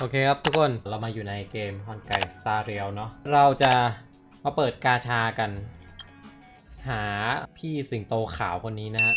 โอเคครับทุกคนเรามาอยู่ในเกมฮอนไก่สตาร์เรียลเนาะเราจะมาเปิดกาชากัน หาพี่สิงโตขาวคนนี้นะฮะ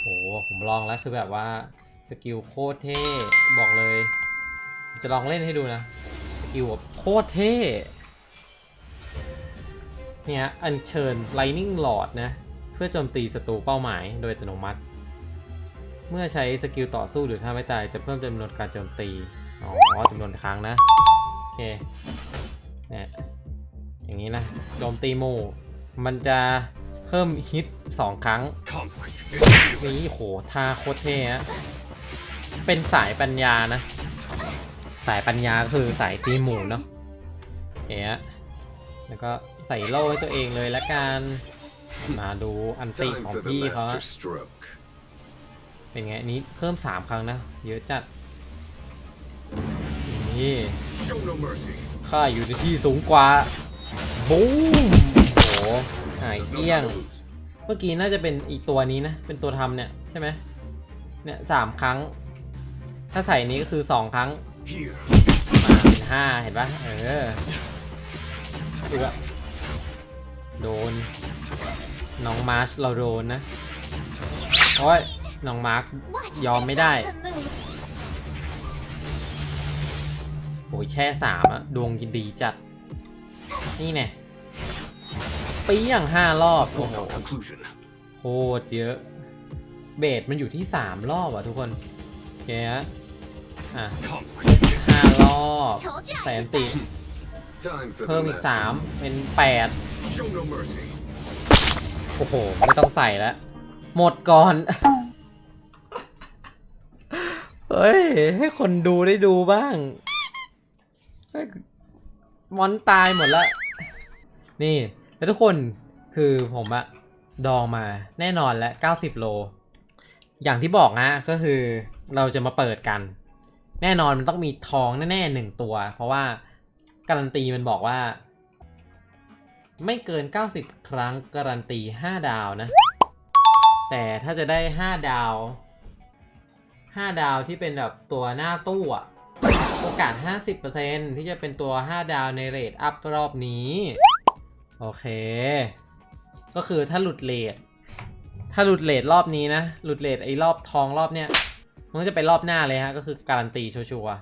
โหผมลองแล้วคือแบบว่าสกิลโคตรเท่บอกเลย จะลองเล่นให้ดูนะ สกิลแบบโคตรเท่เนี่ยอัญเชิญ Lightning Lord นะ เพื่อโจมตีศัตรูเป้าหมายโดยอัตโนมัติ เมื่อใช้สกิลต่อสู้หรือถ้าไม่ตายจะเพิ่มจำนวนการโจมตี อ๋อจำนวนครั้งนะ โอเคเนี่ยอย่างนี้นะโจมตีหมู่มันจะเพิ่มฮิต 2 ครั้ง นี่โหท่าโคตรเท่ฮะเป็นสายปัญญานะ สายปัญญาคือสายตีหมูเนาะเอ๊ะแล้วก็ใส่โล่ให้ตัวเองเลยละกันมาดูอันติของพี่เขาเป็นไงนนี้เพิ่ม 3 ครั้งนะ เยอะจัด นี่ข้าอยู่ในที่สูงกว่าบูมโหหายเกลี้ยง เมื่อกี้น่าจะเป็นอีกตัวนี้นะ เป็นตัวทำเนี่ยใช่ไหมเนี่ยสามครั้ง ถ้าใส่นี้ก็คือสองครั้งมาเป็นห้าเห็นปะเออดูอะโดน น้องมาร์ชเราโดนนะ โอ้ย น้องมาร์คยอมไม่ได้ โอ้ยแช่สามอะดวงดีจัด นี่ไงปีอย่างห้ารอบ โอ้โหโคตรเยอะ เบสมันอยู่ที่สามรอบอะทุกคนแกอะห้ารอบแสนติเพิ่มอีกสามเป็นแปดโอ้โห ไม่ต้องใส่แล้ว หมดก่อน เฮ้ย ให้คนดูได้ดูบ้าง มอนตายหมดแล้วนี่ แล้วทุกคนคือผมอะดองมาแน่นอนแล้ว90 โล อย่างที่บอกนะก็คือเราจะมาเปิดกัน แน่นอนมันต้องมีทองแน่ๆหนึ่งตัว เพราะว่าการันตีมันบอกว่า ไม่เกิน 90 ครั้งการันตี 5 ดาวนะ แต่ถ้าจะได้ 5 ดาว 5 ดาวที่เป็นแบบตัวหน้าตู้อะ โอกาส 50%ที่จะเป็นตัว 5 ดาวในเรทอัพรอบนี้ โอเค ก็คือถ้าหลุดเลทถ้าหลุดเลทรอบนี้นะ หลุดเลทไอ้รอบทองรอบเนี้ย มันก็จะไปรอบหน้าเลยฮะ ก็คือการันตีชัวร์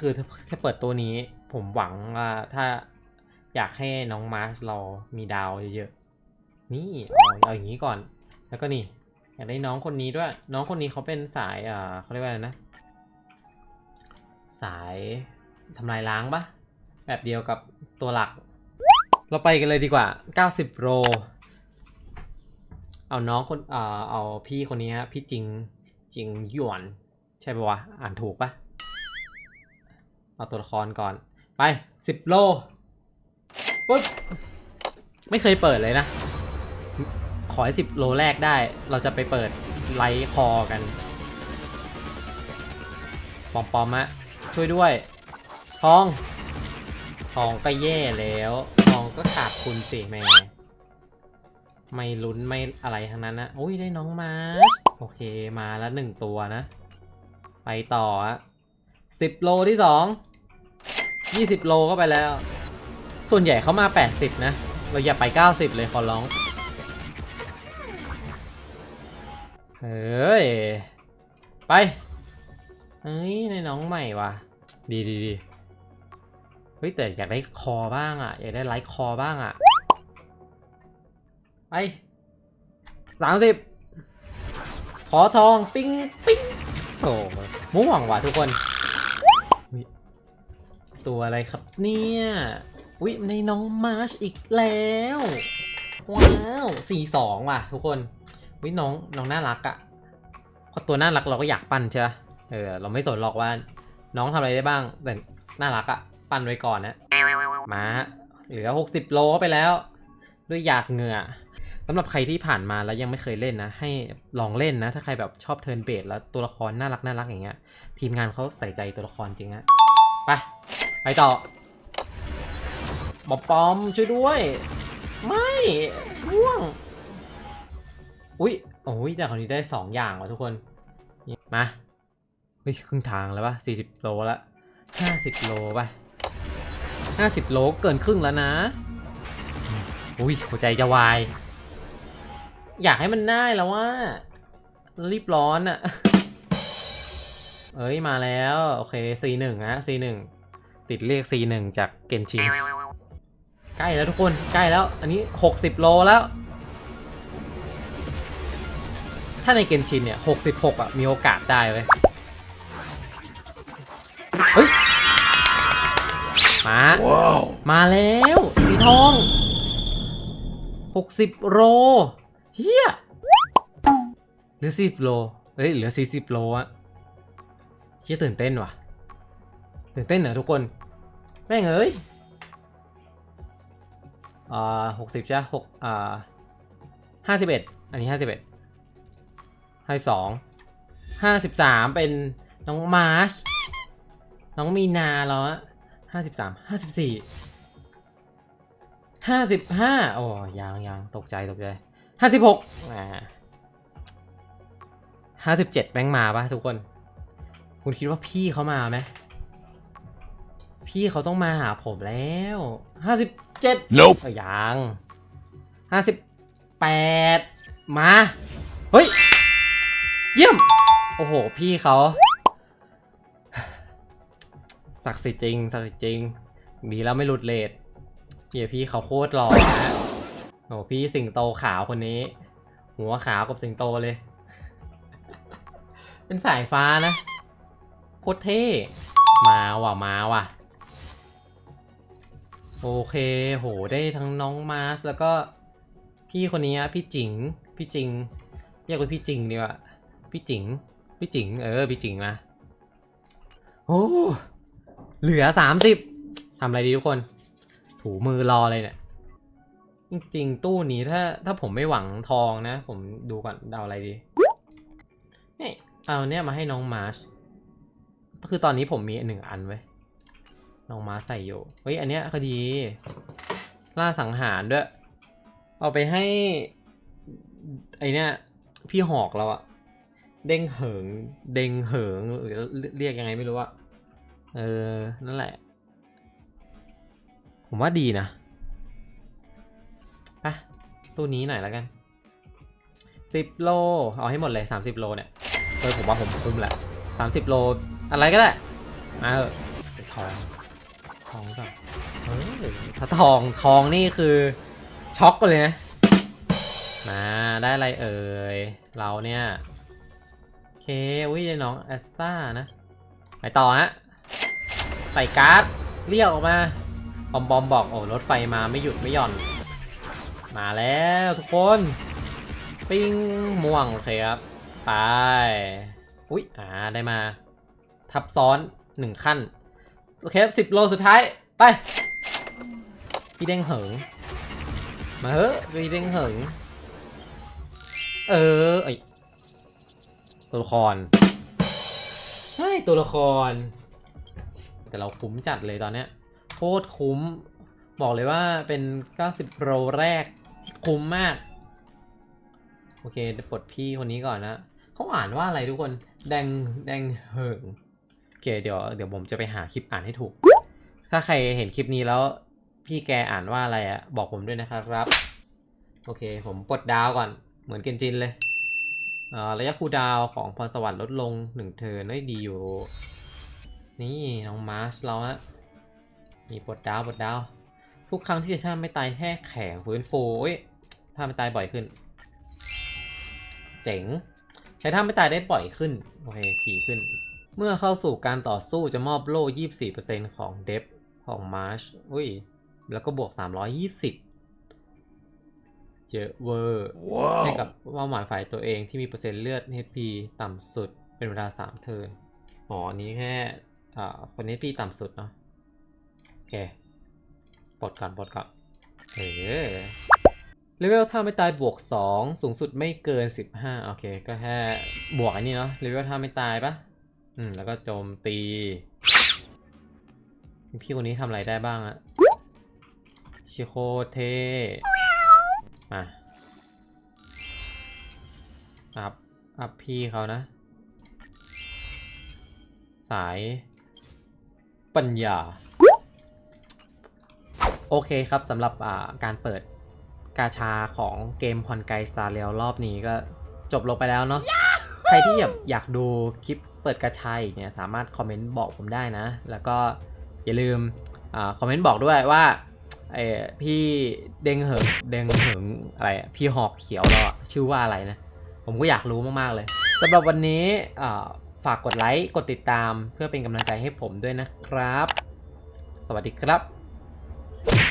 คือถ้าถ้าเปิดตัวนี้ผมหวังว่าถ้าอยากให้น้องมาร์ชเรามีดาวเยอะๆ นี่เอาเอาอย่างนี้ก่อน แล้วก็นี่ อยากได้น้องคนนี้ด้วย น้องคนนี้เขาเป็นสายอ่าเขาเรียกว่าอะไรนะ สายทำลายล้างปะแบบเดียวกับตัวหลัก เราไปกันเลยดีกว่า 90 โร เอาน้องคนเอ่อเอาพี่คนนี้ฮะ พี่จิงจิงหยวน ใช่ปะวะ อ่านถูกปะเอาตัวละครก่อน ไป 10 โลปุ๊บไม่เคยเปิดเลยนะ ขอให้10 โลแรกได้ เราจะไปเปิดไลท์คอกัน ปอมปอมอะ ช่วยด้วย ทอง ทองก็แย่แล้ว ทองก็ขาดคุณสิแม่ ไม่ลุ้นไม่อะไรทั้งนั้นนะอุ้ยได้น้องมาโอเคมาแล้วหนึ่งตัวนะ ไปต่ออะสิบโลที่สองยี่สิบโลก็ไปแล้ว ส่วนใหญ่เขามา80นะ เราอย่าไป90เลยขอร้อง เฮ้ย ไป เฮ้ยในน้องใหม่ว่ะ ดีดีดีเฮ้ยแต่อยากได้คอบ้างอะ อยากได้ไลท์คอบ้างอะ ไปสามสิบขอทองปิ้งปิ้งโอ้ม่วงว่ะทุกคนอุ๊ยตัวอะไรครับเนี่ยอุ้ยในน้องมาร์ชอีกแล้ว ว้าวสี่สองว่ะ ทุกคนวิน้องน้องน่ารักอะ่ะเพราะตัวน่ารักเราก็อยากปั้นใช่ปะเออ เราไม่สนหรอกว่า น้องทำอะไรได้บ้าง แต่น่ารักอะ่ะปั้นไว้ก่อนนะ มาฮะเหลือ 60 โลไปแล้ว ด้วยหยาดเหงื่อสำหรับใครที่ผ่านมาแล้วยังไม่เคยเล่นนะ ให้ลองเล่นนะ ถ้าใครแบบชอบเทิร์นเบสแล้วตัวละครน่ารักน่ารักอย่างเงี้ย ทีมงานเขาใส่ใจตัวละครจริงฮะไป ไปต่อบอมปอมช่วยด้วย ไม่ร่วง อุ้ยโอ้ยแต่คราวนี้ได้สองอย่างว่ะทุกคน มา เฮ้ยครึ่งทางแล้วปะสี่สิบโลละห้าสิบโลปะห้าสิบโลเกินครึ่งแล้วนะ อุ้ยหัวใจจะวาย อยากให้มันได้แล้วว่า รีบร้อนอะเอ้ยมาแล้ว โอเค C1 นะ C1 ติดเลข C1 จากเกนชินใกล้แล้วทุกคนใกล้แล้ว อันนี้ 60 โลแล้ว ถ้าในเกนชินเนี่ย 66 อะ มีโอกาสได้เว้ย เฮ้ย มา มาแล้ว สีทอง60โลเฮียเหลือ10โลเฮ้ย เหลือ40โลอะเฮียตื่นเต้นว่ะ ตื่นเต้นเหรอทุกคน แม่งเอ้ยอ่าหกสิบใช่หกอ่าห้าสิบเอ็ดอันนี้ห้าสิบเอ็ดห้าสิบสองห้าสิบสามเป็นน้องมาร์ช น้องมีนาแล้วอะห้าสิบสามห้าสิบสี่ห้าสิบห้าโอ้ยังยังตกใจตกใจห้าสิบหกอ่าห้าสิบเจ็ดแบงค์มาปะทุกคน คุณคิดว่าพี่เขามาไหมพี่เขาต้องมาหาผมแล้วห้าสิบเจ็ด Nope. เออยังห้าสิบแปดมา เฮ้ย เยี่ยม โอ้โห พี่เขา ศักดิ์สิทธิ์จริงศักดิ์สิทธิ์จริง ดีแล้วไม่หลุดเลทเฮียพี่เขาโคตรหล่อนะโอ้พี่สิงโตขาวคนนี้ หัวขาวกับสิงโตเลย เป็นสายฟ้านะ โคตรเท่ มาว่ะมาว่ะ โอเคโหได้ทั้งน้องมาร์สแล้วก็พี่คนนี้พี่จิง พี่จิงเรียกว่าพี่จิงดีกว่าพี่จิง พี่จิง เออ พี่จิงมาโอ้ เหลือสามสิบทำอะไรดีทุกคน ถูมือรอเลยเนี่ย จริงตู้นี้ถ้าถ้าผมไม่หวังทองนะ ผมดูก่อนเอาอะไรดี นี่ เอาเนี่ยมาให้น้องมาร์ชคือตอนนี้ผมมีหนึ่งอันไว้ น้องม้าใส่อยู่ เฮ้ย อันเนี้ยก็ดี ล่าสังหารด้วย เอาไปให้ ไอเนี้ยพี่หอกเราอะเด้งเหิง เด้งเหิงหรือเรียกยังไงไม่รู้อะ เออ นั่นแหละ ผมว่าดีนะไปตู้นี้หน่อยแล้วกันสิบโล เอาให้หมดเลยสามสิบโลเนี่ยเออผมว่าผมคุ้มแหละสามสิบโล อะไรก็ได้ มาเออทอง ทองแบบเฮ้ยถ้าทอง ทองนี่คือช็อกเลยนะ มาได้อะไรเอ่ย เราเนี่ย โอเค อุ้ยได้น้องแอสตานะ ไปต่อฮะ ใส่การ์ดเรียกออกมาบอมบอมบอกโอ้รถไฟมาไม่หยุดไม่หย่อน มาแล้วทุกคน ปิ้งม่วงโอเคครับ ไป อุ๊ยอ่าได้มา ทับซ้อนหนึ่งขั้น โอเคสิบโลสุดท้าย ไป พี่เด้งเหิง มาเฮ้ยพี่เด้งเหิง เออไอตัวละครใช่ตัวละคร แต่เราคุ้มจัดเลยตอนเนี้ยโคตรคุ้ม บอกเลยว่าเป็น 90โลแรกที่คุ้มมาก โอเคจะปลดพี่คนนี้ก่อนนะเขาอ่านว่าอะไรทุกคน แดงแดงเหิงโอเคเดี๋ยวเดี๋ยวผมจะไปหาคลิปอ่านให้ถูก ถ้าใครเห็นคลิปนี้แล้ว พี่แกอ่านว่าอะไรอะบอกผมด้วยนะครับ โอเค ผมปลดดาวก่อนเหมือนเกนจินเลยระยะคูดาวของพรสวรรค์ลดลงหนึ่งเทิร์นได้ดีอยู่ นี่น้องมาร์ชเราอะมีปลดดาวปลดดาว ทุกครั้งที่จะท่าไม่ตายแค่แข็งฟื้นฟูเอ้ยท่าไม่ตายบ่อยขึ้น เจ๋งใช้ท่าไม่ตายได้บ่อยขึ้นโอเคถี่ขึ้น เมื่อเข้าสู่การต่อสู้จะมอบโล่ 24%ของเดฟของมาร์ชอุ้ย แล้วก็บวก 320 เยอะเวอร์ให้กับเป้าหมายฝ่ายตัวเองที่มีเปอร์เซ็นต์เลือด HP ต่ำสุดเป็นเวลา 3 เทิร์นอ๋ออันนี้แค่ อ่าคนนี้ HP ต่ำสุดเนาะโอเคปลดก่อนปลดก่อนเออเลเวลถ้าไม่ตายบวก 2 สูงสุดไม่เกิน 15 โอเค ก็แค่บวกอันนี้เนาะเลเวลถ้าไม่ตายปะอืม แล้วก็โจมตี พี่คนนี้ทำอะไรได้บ้างอะชิโคเทมาอัพอัพพี่เขานะ สาย ปัญญา โอเคครับสำหรับการเปิดกาชาของเกมฮอนไกสตาร์เรลรอบนี้ก็จบลงไปแล้วเนาะใครที่อยากดูคลิปเปิดกาชาอีกเนี่ยสามารถคอมเมนต์บอกผมได้นะ แล้วก็อย่าลืมอคอมเมนต์บอกด้วยว่าเอพี่เด้งเหิงเด้งเหิงอะไรพี่หอกเขียวเราชื่อว่าอะไรนะ ผมก็อยากรู้มาก ๆ เลยสำหรับวันนี้ ฝากกดไลค์ กดติดตามเพื่อเป็นกำลังใจให้ผมด้วยนะครับ สวัสดีครับ